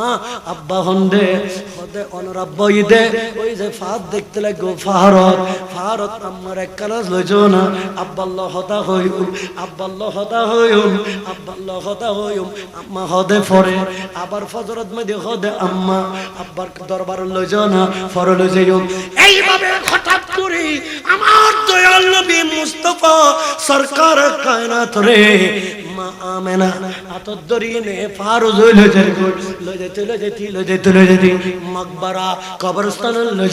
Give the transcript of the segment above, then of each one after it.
আম্মা আব্বা হন্দে হদে অনরাব্বা ইদে ওই যে ফাদ দেখতে লাগো ফারত ফারত আম্মার এক কানাজ লইছো না? আব্বাল্লাহ হতা হইউম, আব্বাল্লাহ হতা হইউম, আব্বাল্লাহ হতা হইউম, আম্মা হদে ফরে। আবার ফজরত মধ্যে হদে আম্মা, আব্বার দরবার লইছো না, ফর লই এইভাবে হঠাৎ করে আমার দয়াল নবী মুস্তাফা সরকার কায়নাত রে, মা আমেনা, আতর দরিনে ফারুজ লই যাই লই যেতে লই যেতে লই যেতে লই যেতে মকবরা কবরস্থান লই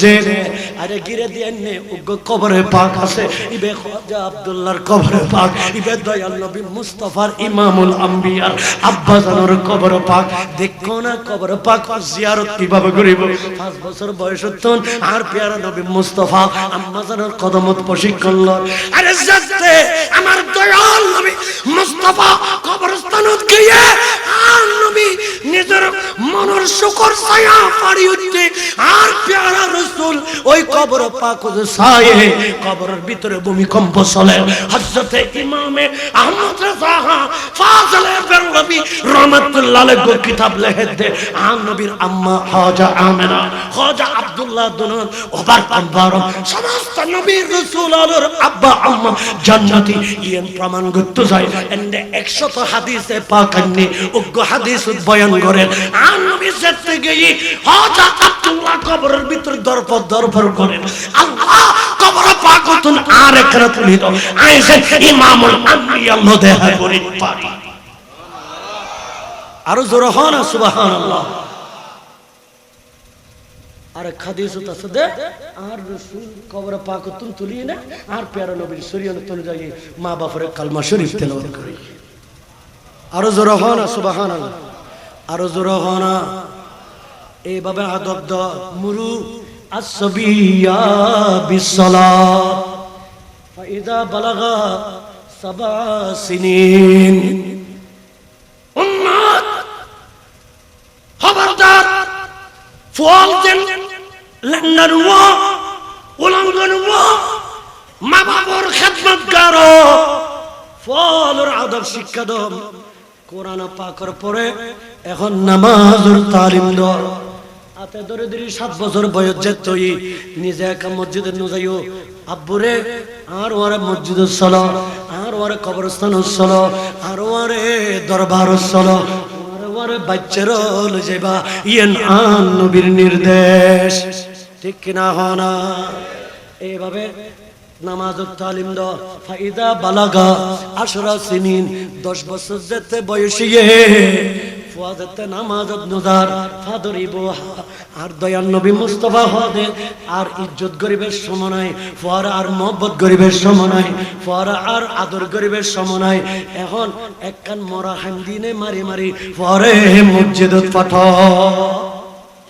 আরে গিরে দিয়ে নে উগ্র কবরে পাক আছে। ইবে খাজা আব্দুল্লাহর কবরে পাক, ইবে দয়াল নবী মুস্তাফার ইমামুল আম্বিয়ার আব্বা জানোর কবর পাক। দেখো না কবর পাক জিয়ারত কীভাবে করিব? পাঁচ বছর বয়স তখন আর পেয়ারা নবী মুস্তাফা আম্মা জানোর কদমত প্রশিক্ষণ লয় আরে যাতে আমার দয়াল নবী মুস্তাফা কবরস্থানত গিয়ে আর নবী নিজের মনের শুকর ছায়া পাড়ি উঠতে আর পেয়ারা রসুল ওই কবর পাক কবরের ভিতরে ভূমিকম্প চলে। হযরতে ইমামে আহমদ রাজা ফাজলে বেরলবি রহমাতুল্লাহ আলাইহি কিতাব লেখে দে আর নবীর আম্মা হাজা আমেনা, হাজা আব্দুল্লাহ দুনন, ওবার কম্বারম, সমস্ত নবীর রাসূল আলোর আব্বা আম্মা জান্নাতি। ইয়েন প্রমাণ করতে যায় এন্ডে 100 হাদিসে পাক আননি উগ্র হাদিস বয়ান করেন আর নবী যেতে গিয়ে হাজা আব্দুল্লাহ কবরের ভিতর দরপর দরপর করেন। আল্লাহ কবর পাক হতুন আর একরা তুলিত আইসে ইমামুল আম্বিয়া আল্লাহ দেখা করি পারি আরও জোর হন সুবহানাল্লাহ। আর খাদিস আছে দে, আর রসুল কবর পাক তুন তুলি না, আর প্যারা নবীর শরীয়ত তুলে যাই মা বাপরে কালমা শরীফ তেলাওয়াত করি। আরও জোর হন সুবহানাল্লাহ। আরও জোর হন এইভাবে আদব দ মুরু আসবিয়া বিসসালাত। ফাইদা বালাগা সাবা সিনিন। উম্মত খবরদার ফল দেন লেন্ডার ওয়া উলঙ্ঘন ওয়া মা বাবার খেদমত করো ফলর আদব শিক্ষা দম কোরআন পাকর পরে এখন নামাজের তালিম দর আতে ধরে ধরে সাত বছর বয়স যে তুই, নিজে একা মসজিদে নুজাইও। আব্বুরে, আর ওরে মসজিদ চলো, আর ওরে কবরস্থান চলো, আর ওরে দরবার চলো ওরে বাচ্চার যাইবা ইয়েন আন নবীর নির্দেশ। ঠিক কিনা হনা এইভাবে নামাজ তালিম দ ফাইদা বালাগা, আশরা সিনিন, দশ বছর যেতে বয়সিয়ে ফুয়াদতে নামাজত নজার ফাদরিব আর দয়াল নবী মুস্তফা হদে আর ইজ্জত গরিবের সমনায়, ফোয়ারা আর মহব্বত গরিবের সমনায়, ফোয়ারা আর আদর গরিবের সমনায়, এখন একখান মরা হান্দিনে মারি মারি ফরে মসজিদত পাঠা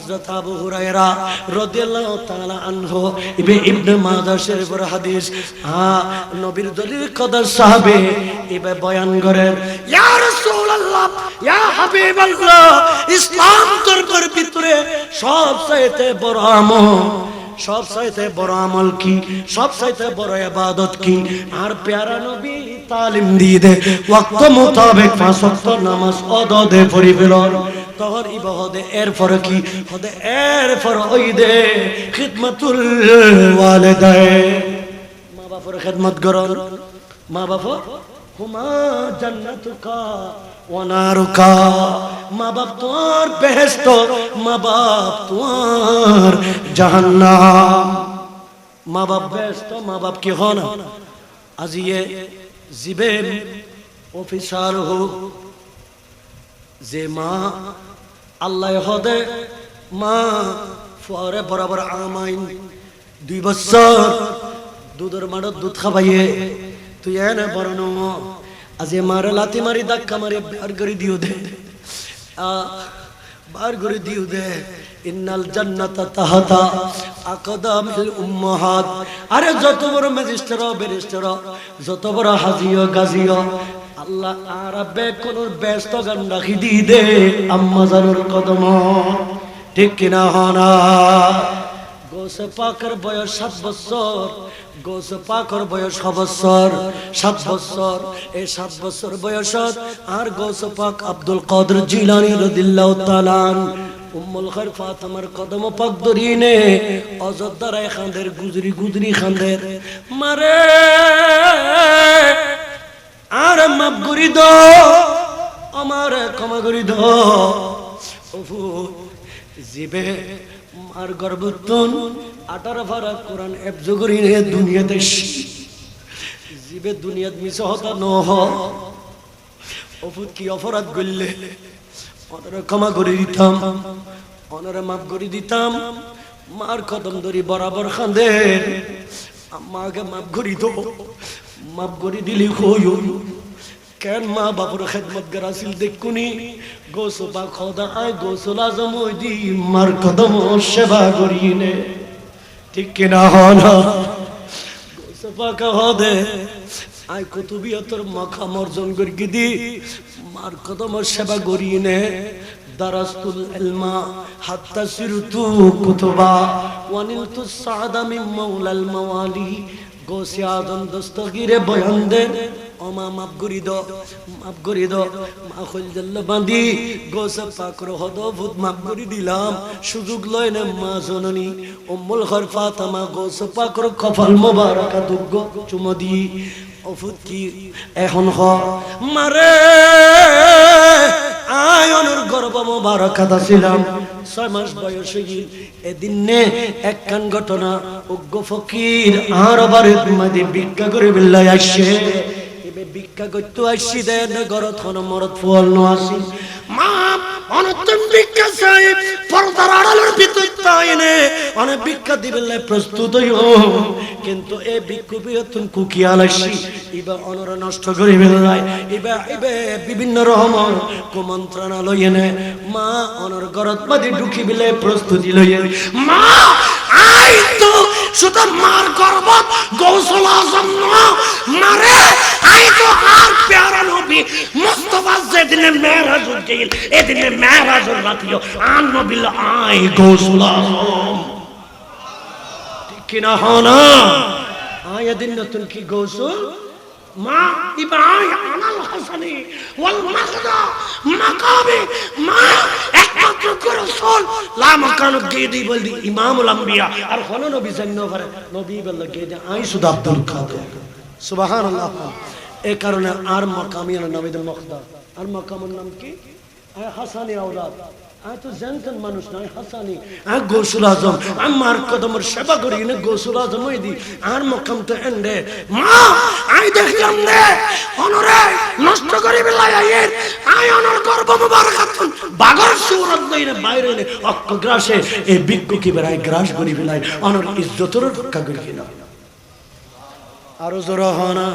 হযরত আবু হুরায়রা রাদিয়াল্লাহু তাআলা আনহু ইবে ইবনে মাজাহ শরীফের হাদিস, আ, নবীর দলিল কদর সাহাবে ইবে বয়ান করেন, ইয়া রাসূলুল্লাহ, ইয়া হাবিবাল্লাহ, ইসলাম দরবার ভিতরে সব চাইতে বড় আমল সব চাইতে বড় আমল কি? সব চাইতে বড় ইবাদত কি? আর প্যারা নবী তালিম দিয়ে দে, ওয়াক্ত মোতাবেক পাঁচ ওয়াক্ত নামাজ অদদে পড়ি ফেলন তখন ইবাদে এর পর কি? হদে এর পর ওই দে খিদমতুল ওয়ালিদাইন মা বাপর খেদমত করন মা বাপ হুমা জান্নাতুকা ওয়ানারুকা মা বাপ তোমার বেহেস্ত মা বাপ তোমার জাহান্নাম। মা বাপ বেহেস্ত মা বাপ কি হন? আজিয়ে জিবে অফিসার হোক যে মা আল্লাহ হদে মা ফরে বরাবর আমাইন। দুই বছর দুধের মাড়ত দুধ খাবাইয়ে তুই এনে নম আজি মারে লাতি মারি, ধাক্কা মারি, বের করে দিও দে। বার করে দিও দে। ইন্নাল জান্নাতা তাহাতা আকদামিল উম্মাহাত। আরে যত বড় ম্যাজিস্ট্রেট, ব্যারিস্টার, যত বড় হাজিও, গাজিও আল্লাহ আরবে কোন ব্যস্ত গান রাখি দি দে, আম্মা জানুর কদম। ঠিক কিনা হনা গোসে পাকের বয়স সাত বছর, গোসে পাকর বয়স ছ বছর, সাত বছর। এই সাত বছর বয়সত আর গোসে পাক আব্দুল কাদের জিলানি রাদিয়াল্লাহু তাআলা উম্মুল খায়র ফাতেমার কদম পাক ধরিনে অযোধ্যার খান্দের, গুজরি গুজরি খান্দের, মারে আর মাপ করি দো, আমার ক্ষমা করি দো। জিবে মার গর্ভতন আঠারো ফারা কোরআন এবজো করি রে দুনিয়াতে জিবে দুনিয়াত মিছে হতা ন ওফু কি অপরাধ করলে? অনারে ক্ষমা করে দিতাম অনারে মাফ করে দিতাম। মার কদম ধরি বরাবর খান্দে। আমাকে মাফ করি তো মাফ করে দিলি হইও কেন মা বাবুর খেদমত গরাসিল দেখুনি? গোসবা খোদা আয় গোসল আজম দি মার কদম সেবা করিনে। ঠিক কিনা হনা গোসবা কা হদে আয় কুতুবিয়তর মাখাম অর্জন করি দি? মার কদম সেবা করিনে। দারাস্তুল ইলমা হাত্তা সিরতু কুতুবা, ওয়ানিলতু সাদা মিন মাওলাল মাওয়ালি। মাফ দ, মাফ করি দ। মা খোল জল্ল বাঁধি গোসে পাকর হদ ভূত মাফ করি দিলাম। সুযোগ মা কফল মোবারকা চুমো দি। কি এখন হ? আয়নের গর্ব মোবারক ছিলাম ছয় মাস বয়সে এদিন নে একখান ঘটনা অজ্ঞ ফকির আর বারে তোমাদের ভিক্ষা করে বিল্লাই আসছে এবে ভিক্ষা করতে আসছি দেন হন মরত ফল ন আসি মা অনন্তম ভিক্ষা পর্দার আড়ালের ভিতর তাইনে অনেক ভিক্ষা দিবেন প্রস্তুত হইও। কিন্তু এ ভিক্ষু বিয়তন কুকিয়াল আসি, ইবা অনর নষ্ট করে বেলাই ইবা, ইবে বিভিন্ন রহমন কুমন্ত্রণালয় এনে, মা অনর গরত মাদি ঢুকি বিলে প্রস্তুতি লইয়ে, মা, আই তো শুধু মার গর্ব গৌসল আজম মারে, আই তো আর প্যারা নবী। মুস্তফা যেদিনে মেরাজ উদ্দিন এদিনে মেরাজ রাতিও আন নবিল আই গৌসল আজম। ঠিক কিনা হনা আয় এদিন নতুন কি গৌসল? মা ইবাই আনাল হাসানি ওয়াল মাকদা মাকামে। মা, একমাত্র আম্বিয়া। আর গেদি আই শুধু আব্দুল কাদের। সুবহানাল্লাহ। এই কারণে আর মাকামি আর আর মাকামের নাম কি? হাসানি আওলাদ। তো জানতেন মানুষ নয়, হাসানি। আয় গোসুল আজম, আমার কদমের সেবা করি না গোসুল আজম ওই দি। আর মকাম তো এন্ডে। মা আই দেখলাম নে নষ্ট করি বেলাই আইয়ের। আই অনর গর্ব মুবারক আতুন বাগর নে এ বিক্কু কি বেড়াই গ্রাস করি বেলাই। অনর ইজ্জতর রক্ষা করি আরও হনা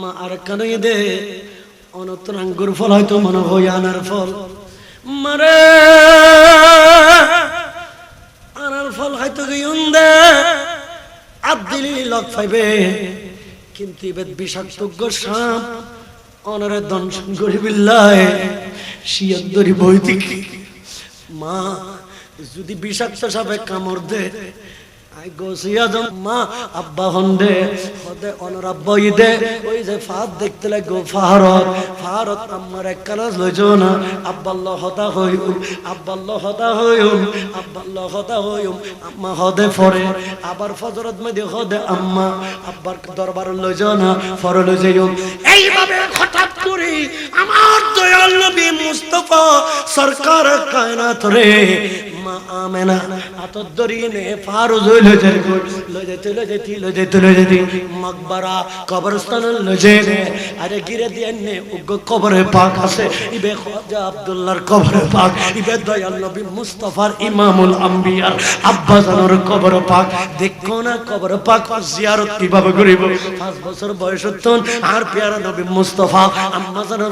মা, আর কানই দে। অনতর আঙ্গুর ফল হয়তো মনে হয় আনার ফল। মারে। আনার ফল হয়তো গিয়ুন দে আদিলি লক পাইবে কিন্তু এবার বিষাক্ত সাপ অনারে দংশন করি বিল্লায়, শিয়ার দরি বইতে মা, যদি বিষাক্ত সাপে কামড় দে মা, আব্বা হন্দে, হদে অনর ইদে ওই যে দেখতে লাগো ফারত ফারত আমার এক কালাস লইছো না। আব্বাল্লাহ হতা হইউম, আব্বাল্লাহ হতা হইউম, আব্বাল্লাহ হতা হইউম, আম্মা হদে ফরে। আবার ফজরত মধ্যে হদে আম্মা, আব্বার দরবার লইছো না, ফর লই যাইউম এইভাবে হঠাৎ করে আমার দয়াল নবী মুস্তফা সরকার কায়নাত রে দেখো না কবর পাক জিয়ারত কীভাবে করিব। পাঁচ বছর বয়স আর পেয়ারা নবী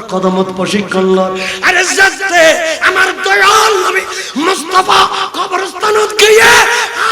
কদমত প্রশিক্ষণ লয় আরে আমার দয়াল নবী মুস্তাফা কবরস্থানত গিয়ে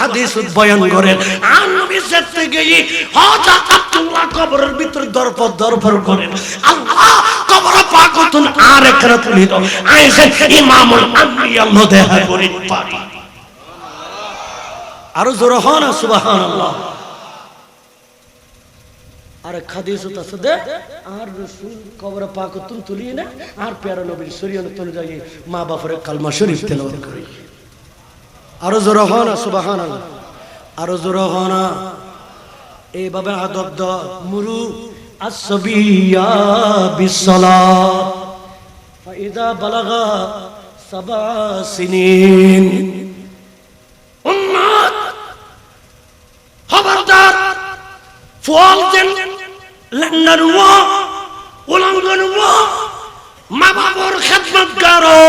হাদিস বয়ান করেন। আম নবী যেতে গিয়ে খাজা আব্দুল্লাহ কবরের ভিতর দরপর দরপর করেন। আল্লাহ, কবর পাকতুন আর একরা তুলিত আইসে ইমামুল আম্বিয়া দেখা পারি আরও হন সুবাহান আল্লাহ আরে খাদিস আর রসুল কবর না, আর প্যারা নবীর শরীয়ত মা বাপরে কালমা শরীফ তেলাওয়াত করি। আরও জোর হন সুবাহান আরও জোর হন এইভাবে আদব মুরু আসবিয়া ফাইদা বালাগা সাবা সিনিন। উম্মত খবরদার ফল দেন লন্ডন ওয়া উলঙ্ঘন ওয়া মা বাবার খেদমত করো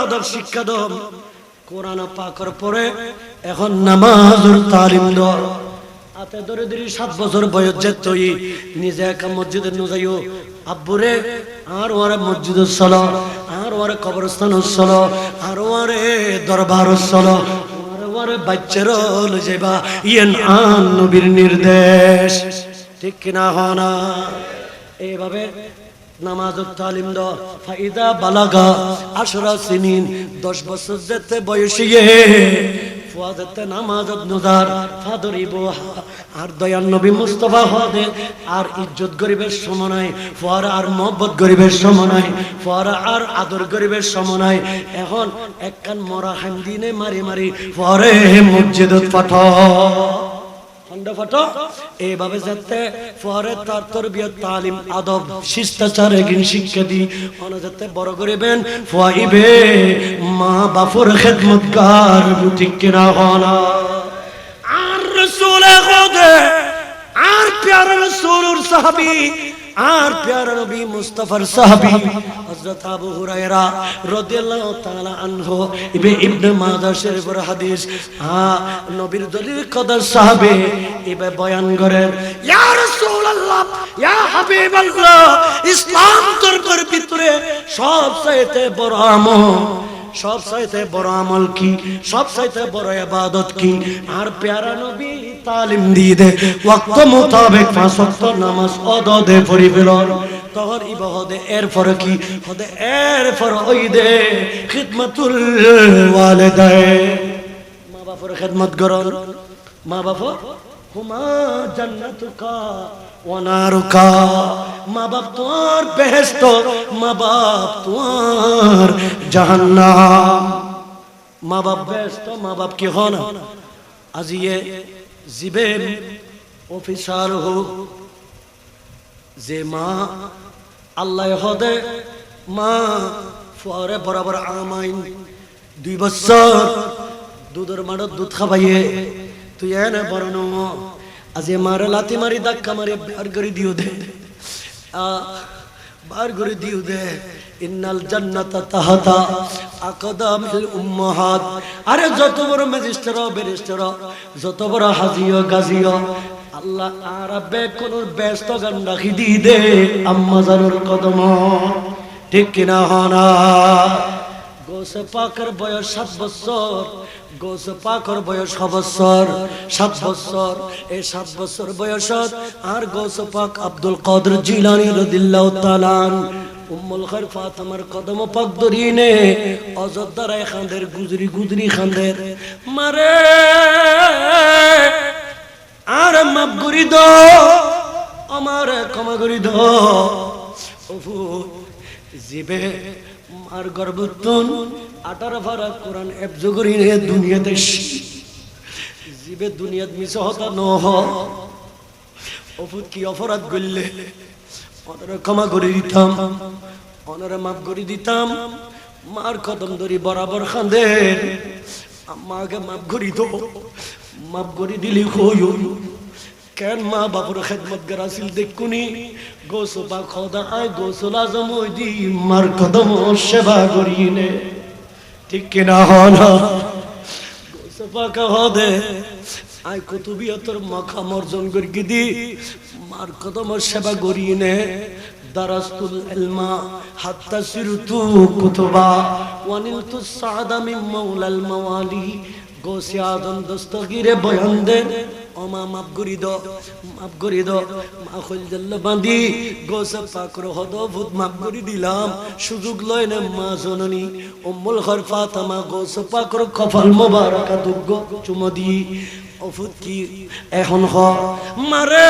আদব শিক্ষা দাও। কোরআন পাকর পরে এখন নামাজের তালিম দাও আতে ধরে ধরে সাত বছর বয়স যেত নিজে একা মসজিদে নুজাইও আব্বুরে, আর ওরে মসজিদ চলো, আর ওরে কবরস্থান চলো, আর ওরে দরবার চলো ওরে বাচ্চার যাইবা ইয়েন আন নবীর নির্দেশ। ঠিক কিনা হনা এইভাবে আর ইজ্জত গরিবের সমনায় ফুয়ারা আর মহব্বত গরিবের সমনায় ফুয়ারা আর আদর গরিবের সমনায় এখন একখান মরা হান্দিনে মারি মারি পরে মসজিদত পাঠা খন্ড ফটো। এইভাবে যাতে পরে তার তরবিয়ত, তালিম, আদব, শিষ্টাচার এগিন শিক্ষা দি অনা যাতে বড় করিবেন ফুয়াইবে মা বাপুর খেদমতকার ঠিক কিনা হনা আর রসুল খোদে আর প্যার রসুলুর সাহাবী আর প্যারা নবী মুস্তাফার সাহাবী হযরত আবু হুরায়রা রাদিয়াল্লাহু তাআলা আনহু ইবে ইবনে মাজাহ শরীফের হাদিস। আ, নবীর দলিল কদর সাহাবে ইবে বয়ান করেন, ইয়া রাসূলুল্লাহ, ইয়া হাবিবাল্লাহ, ইসলাম ধর্মের ভিতরে সবচেয়ে বড় আমল সব চাইতে বড় আমল কি? সব চাইতে বড় ইবাদত কি? আর প্যারা নবী তালিম দিয়ে দে। ওয়াক্ত মোতাবেক পাঁচ ওয়াক্ত নামাজ অদদে ফেলন তখন ইবা এর পর কি? হদে এর পর ওই দে খিদমতুল ওয়ালিদাই। মা বাপর খেদমত করন মা বাপ, হুমা জান্নাতুকা। ওয়ানারুকা মা বাপ তোমার বেহেস্ত মা বাপ তোমার জাহান্নাম। মা বাপ বেহেস্ত মা বাপ কি হন? আজি এ জিবে অফিসার হোক যে মা আল্লাহ হদে, মা ফরে বরাবর আমাইন। দুই বছর দুধের মাড়ত দুধ খাবাইয়ে, তুই এনে বড় আজি মারে লাতি মারি ধাক্কা মারি বার করে দিও দে। আ, বার করে দিও দে। ইন্নাল জান্নাতা তাহাতা আকদামিল উম্মাহাত। আরে যত বড় ম্যাজিস্ট্রেট ব্যারিস্টার যত বড় হাজিও গাজিও আল্লাহ আরবে কোন ব্যস্ত গান রাখি দি দে আম্মা জানুর কদম। ঠিক কিনা হনা? গোসে পাকের বয়স সাত বছর। গোসে বয়স বছর, সাত বছর। সাত বছর বয়সত আর গোসে পাক আব্দুল কাদের জিলানি রাদিয়াল্লাহু তাআলা উম্মুল খার ফাতেমার কদম পাক ধরিনে অযোধ্যার খান্দের গুজরি গুজরি খান্দের মারে, আর মাপ করি দ, আমার ক্ষমা করি দ। জিবে মার গর্বতন আটার ভাড়া কোরআন এফজ করি রে দুনিয়াতে শি- দুনিয়াত মিছে হতা নহ। অফুত কি অপরাধ করলে? অনারে ক্ষমা করে দিতাম, অনারে মাফ করে দিতাম। মার কদম ধরি বরাবর খান্দে। আমাকে মাফ করি তো। মাফ করে দিলি হই কেন মা বাপুর খেদমত গরাসিল দেখুনি? গোসবা খোদা আয়, গোসল আজম ওই দি। মার কদম সেবা করি নে। ঠিক কিনা হনা দে আই আয় তোর মাখা মর্জন করি দি? মার কদমর সেবা গড়িয়ে নে। দারাস্তুল ইলমা হাত্তা সিরতু কুতুবা, ওয়ানিলতু সাদা মিন মাওলাল মাওয়ালি। গোসে আদম বয়ান দেন অমা মাফ করি দ, মাফ করি দ। মা খোল বাঁধি গোসে পাকর হদ ভূত, মাফ করি দিলাম। সুযোগ লয় না মা জননী। উম্মুল খর ফাতেমা গোসে পাকর কফল মোবারকা দুগ্গ চুমো দি। অফুত কি এখন হ? মারে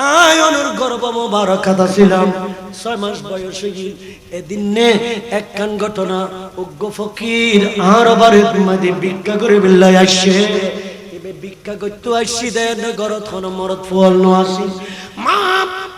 আয়নের গর্ব মোবারকাতা ছিলাম। ছয় মাস বয়সে এদিন নে এক ঘটনা উগ্র ফকির আর বারে মাদি ভিক্ষা করে বিল্লাই আসছে। এবে ভিক্ষা করতে আসছি দেন গরত হন মরত ফল নো আসি। মা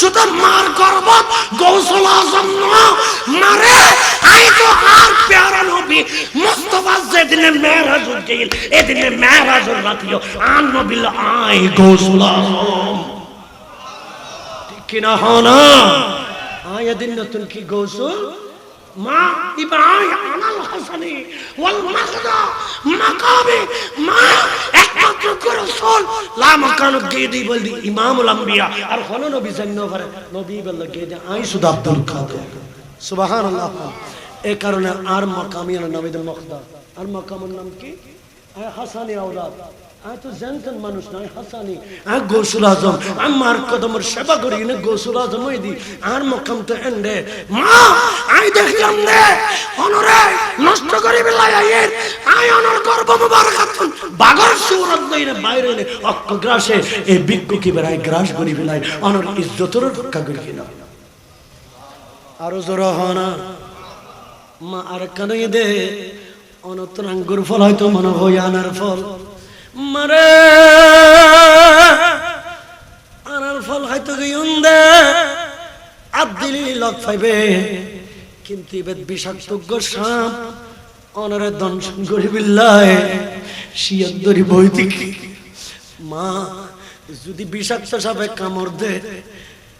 শুধু মার গর্বত, গৌসল আজম না, মারে, আই তো আর প্যারা নবী, মুস্তফা যেদিনে মেরাজ উদ্দিন এদিনে মেরাজ রাতিও আন নবিল আই গৌসল আজম। ঠিক কিনা হনা আয় এদিন নতুন কি গৌসল? মা ইবাই আনাল হাসানি, ওয়াল মাকদা মাকামে মা একমাত্র রাসূল লা মাকান গেদি বলদি ইমামুল আম্বিয়া, আর কোন নবী জান্ন পারে নবী আই শুধু আব্দুল কাদের। সুবহানাল্লাহ। এই কারণে আর মাকামি মাকামের নাম কি? হাসানি আওলাদ। আয় তো জানতেন মানুষ নয়, হাসানি। আয় গোসুল আজম, আমার কদমের সেবা করি না গোসুল আজম ওই দি। আর মকাম তো এন্ডে। মা আই দেখলাম নে নষ্ট করি বেলায় আয়ের আয় অনর গর্ব মুবারকাতুন বাগর সুরত নই রে বাইরে নে, অক্ক গ্রাসে। এ বিজ্ঞ কি বেড়ায়, গ্রাস করি আরও কানই দে। অনতর আঙ্গুর ফল হয়তো মনে হয় আনার ফল। মারে। আনার ফল হয়তো গিয়ুন দে আদিলি লক পাইবে। কিন্তু এবার বিষাক্ত সাপ অনারে দংশন করে বিল্লায় শিয়ার দরি বৈদিক মা, যদি বিষাক্ত সাপে কামড় দে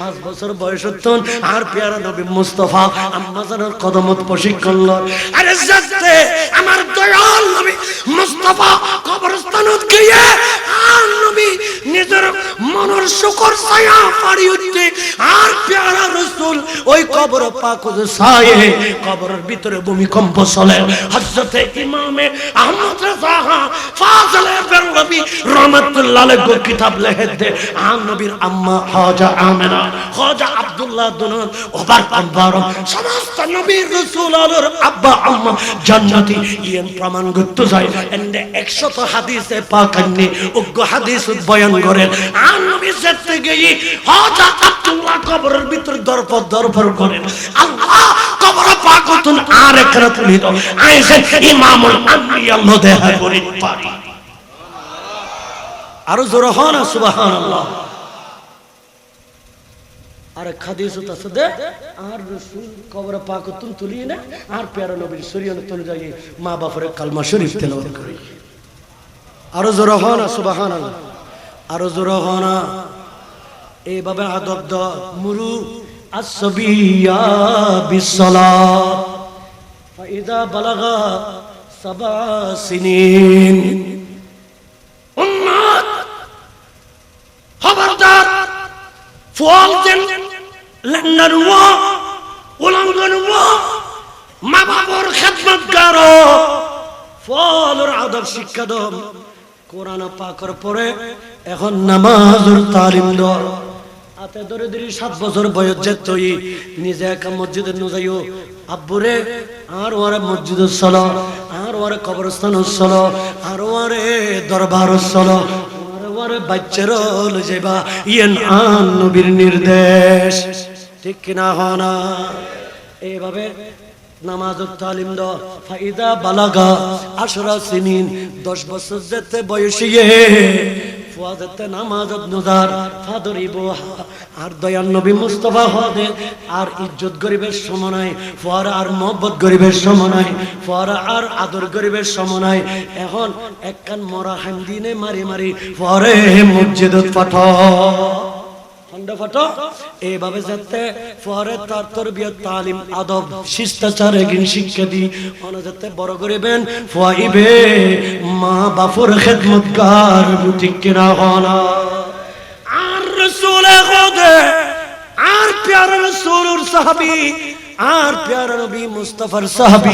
পাঁচ বছর বয়স তখন আর কদমত প্রশিক্ষণ লয় আরে যাতে আমার দয়াল নবী মুস্তাফা কবরস্থানত গিয়ে নবী নিজের মনের শুকর ছায়া পাড়ি উঠতে আর পেয়ারা রসুল ওই কবর পাক সায়ে কবরের ভিতরে ভূমিকম্প চলে। হযরতে ইমামে আহমদ রাজা ফাজলে বেরলবি রহমাতুল্লাহ আলাইহি কিতাব লেখে দে আন নবীর আম্মা হাজা আমেনা হাজা আব্দুল্লাহ দুনুন, ওবার কম্বার সমস্ত নবীর রাসূল আলোর আব্বা আম্মা জান্নাতি, ইয়েন প্রমাণ করতে যায়, এন্ডে 100 হাদিসে পাক আননি উগ্র হাদিস বয়ান করেন, আন নবী যেতে গিয়ে হাজা আব্দুল্লাহ কবরের ভিতর দরপর দরপর করেন। আল্লাহ কবর পাক হতুন আর একরা তুলি দাও আইসে ইমামুল আম্বিয়া আল্লাহ দেখা করেন পারি। আরও জোর হন, সুবহানাল্লাহ। আর খাদিস আছে দে, আর রসুল কবর পাক তুন তুলি না, আর প্যারা নবীর শরীয়ত তুলে যাই মা বাপরে কালমা শরীফ তেলাওয়াত করি। আরও জোর হন, সুবহানাল্লাহ। আরও জোর হন। এইভাবে আদব দ, মুরু আসবিয়া বিসসালাত। ফাইদা বালাগা সাবা সিনিন। খবরদার ফল দেন লন্ডন ওয়া উলঙ্গন ওয়া মা বাবার খেদমত করো ফলর আদব শিক্ষা দম, কোরআন পাকর পরে এখন নামাজের তালিম দাও আতে ধরে ধরে সাত বছর বয়স যেত নিজে একা মসজিদে নুজাইও। আব্বুরে, আর ওরে মসজিদ চলো, আর ওরে কবরস্থান চলো, আর ওরে দরবার চলো ওরে বাচ্চার যাইবা ইয়েন আন নবীর নির্দেশ। ঠিক কিনা হনা এইভাবে নামাজত তালিম দ, ফাইদা বালাগা, আশরা সিনিন, দশ বছর যেতে বয়সিয়ে নামাজত নজার ফাদরিব আর নবী মুস্তফা হদে আর ইজ্জত গরিবের সমনায়, ফোয়ারা আর মহব্বত গরিবের সমনায়, ফোয়ারা আর আদর গরিবের সমনায়। এখন একখান মরা হামদিনে মারি মারি ফরে মসজিদত পাঠা খন্ড ফটো। এইভাবে যাতে পরে তার তরবিয়ত, তালিম, আদব, শিষ্টাচার এগিন শিক্ষা দি অন যাতে বড় করিবেন ফুয়াইবে মা বাপুর খেদমতকার ঠিক কিনা হনা আর রসুল আর প্যার রসুল সাহাবী আর প্যারা নবী মুস্তাফার সাহাবী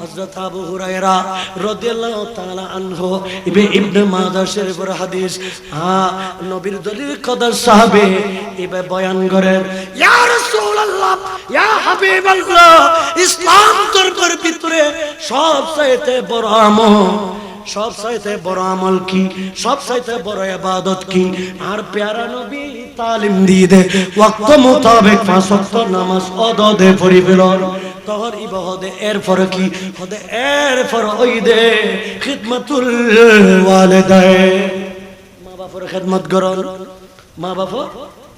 হযরত আবু হুরায়রা রাদিয়াল্লাহু তাআলা আনহু ইবে ইবনে মাজাহ শরীফের হাদিস। আ, নবীর দলিল কদর সাহাবে ইবে বয়ান করেন, ইয়া রাসূলুল্লাহ, ইয়া হাবিবাল্লাহ, ইসলাম দরবার ভিতরে সব চাইতে বড় আমল সব চাইতে বড় আমল কি? সব চাইতে বড় ইবাদত কি? আর প্যারা নবী তালিম দিয়ে দে। ওয়াক্ত মোতাবেক পাঁচ ওয়াক্ত নামাজ অদা দে পড়ি ফেলন তখন ইবা এর পর কি? হদে এর পর ওই দে খিদমতুল ওয়ালিদাইন। মা বাপর খেদমত করন। মা বাপ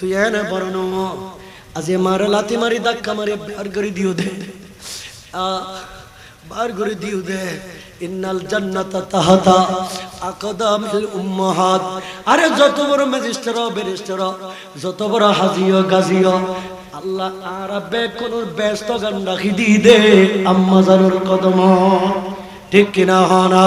তুই বড় ন আজি মারে লাতি মারি ধাক্কা মারি বার করে দিও দে। আ, বার করে দিও দে। ইন্নাল জান্নাতা তাহাতা আকদামিল উম্মাহাত। আরে যত বড় ম্যাজিস্ট্রেট ব্যারিস্টার যত বড় হাজিও গাজিও আল্লাহ আরবে কোন ব্যস্ত গান রাখি দি দে আম্মা জানুর কদম ঠিক কিনা হনা?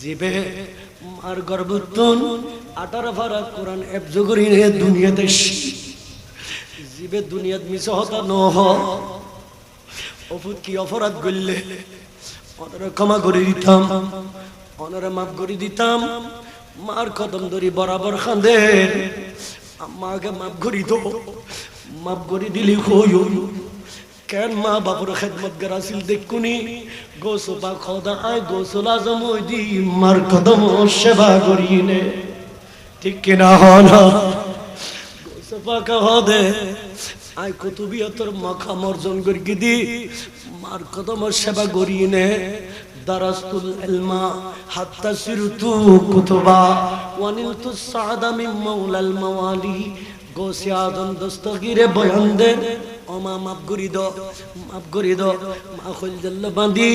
জিবে মার গর্বতন আটার ফারা কোরআন এফজু করি রে দুনিয়াতে জিবে দুনিয়াত মিছ হতা নহ। ওফুত কি অপরাধ করলে? অনারে ক্ষমা করে দিতাম অনারে মাফ করে দিতাম। মার কদম ধরি বরাবর খান্দে মাকে মাফ করি তো, মাফ করে দিলি হইও কেন মা বাপুর খেদমত গরাসিল দেখুনি? গোসবা খোদা আয় গোসল আজম ওই দি মার কদম সেবা করিনে। ঠিক কিনা হন? গোসবা কহদে আয় কুতুবিয়তর মাখা মর্জন করি দি। মার কদম সেবা করিনে। দারাস্তুল ইলমা হাত্তা সিরতু কুতুবা। ওয়ানিলতু সাদা মিন মাওলাল মাওয়ালি। গোসে আদম দস্তগিরে বয়ান দেন অমা মাপ করি দ মাপ করি দ। মা জল্ল বাঁধি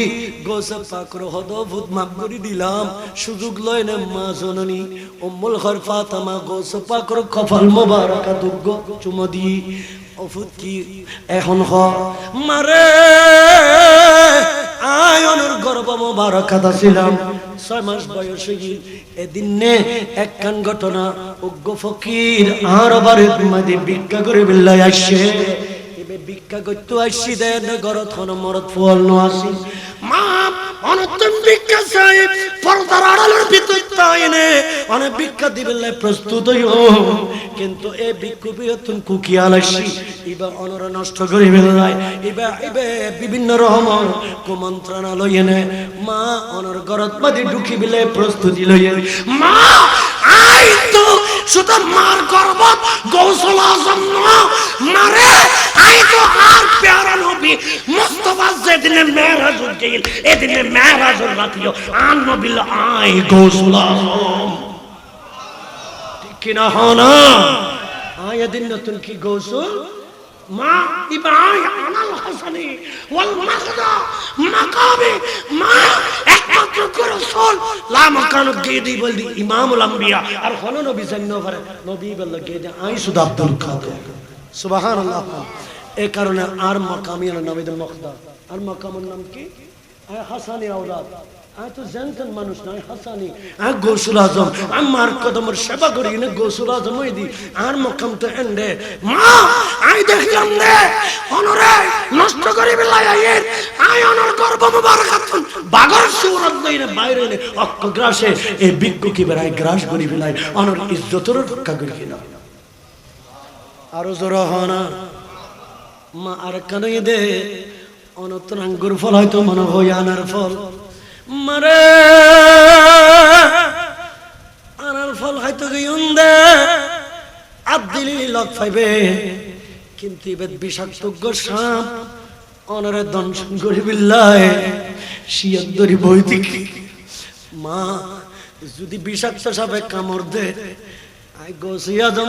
গোসে পাকর হদ ভূত মাপ করি দিলাম। সুযোগ লয় না মা জননী। উম্মুল খর ফাতামা গোসে পাকর কফল মোবারকা দুর্গ চুম দি। অফুত কি এখন হ? মারে আয়নের গর্ব মোবারকাত ছিলাম ছয় মাস বয়সে এদিন নে একখান ঘটনা। অজ্ঞ ফকির আর আবার মাদি ভিক্ষা করে বিল্লাই আসছে। এবে ভিক্ষা করতে আসছি, দেন ফল আসি। মা অনন্তম ভিক্ষা চাই, পর্দার আড়ালের ভিতর অনেক ভিক্ষা দিবেলাই প্রস্তুত কিন্তু এ ভিক্ষু বিয়তন কুকিয়াল আসি, ইবা অনর নষ্ট করে বেলাই ইবা, ইবে বিভিন্ন রকমের কুমন্ত্রণালয় নে। মা, অনর গরত মাদি ঢুকি বিলে প্রস্তুতি লইয়ে। মা শুধু মার গর্বত, গৌসল আজম মারে, আই তো আর প্যারা নবী, মুস্তফা যেদিনে মেরাজ গেল এদিনে মেরাজ রাতিও আন নবিল আই গৌসল আজম। ঠিক কিনা হনা আয় এদিন নতুন কি গৌসল? মা আনাল হাসানি ওয়াল মাকামে, মা একমাত্র রাসূল? লা মাকানু গেদি বলদি, ইমামুল আম্বিয়া। আর হলো নবী জান্ন পারে নবী বলল, গেদি আই সুদা আব্দুল কাদের। সুবহানাল্লাহ। এই কারণে আর মাকামি আর নবীদুল আর মাকামের নাম কি? হাসানি আওলাদ। আয় তো জানতেন মানুষ নয়, হাসানি। আয় গোসুল আজম, আমার সেবা করি না গোসুল আজম দি। আর মকাম তো এন্ডে। মা আই দেখলাম অনরে, নষ্ট করি বেলাই আইয়ের আয় অনর গর্ব মুবারকাত বাগর সুরত নাই বাইরে নে অক্ক মা, আর কানে দে অনতর আঙ্গুর ফল হয়তো মনে হয় আনার ফল। মারে। আনার ফল হয়তো গিয়ন দে পাইবে। কিন্তু এবার বিষাক্তজ্ঞ সাপ অনরে দংশন করি বিল্লায়। শিয়ার বৈদিক মা, যদি বিষাক্ত সাপে কামড় দে আই গোসিয়া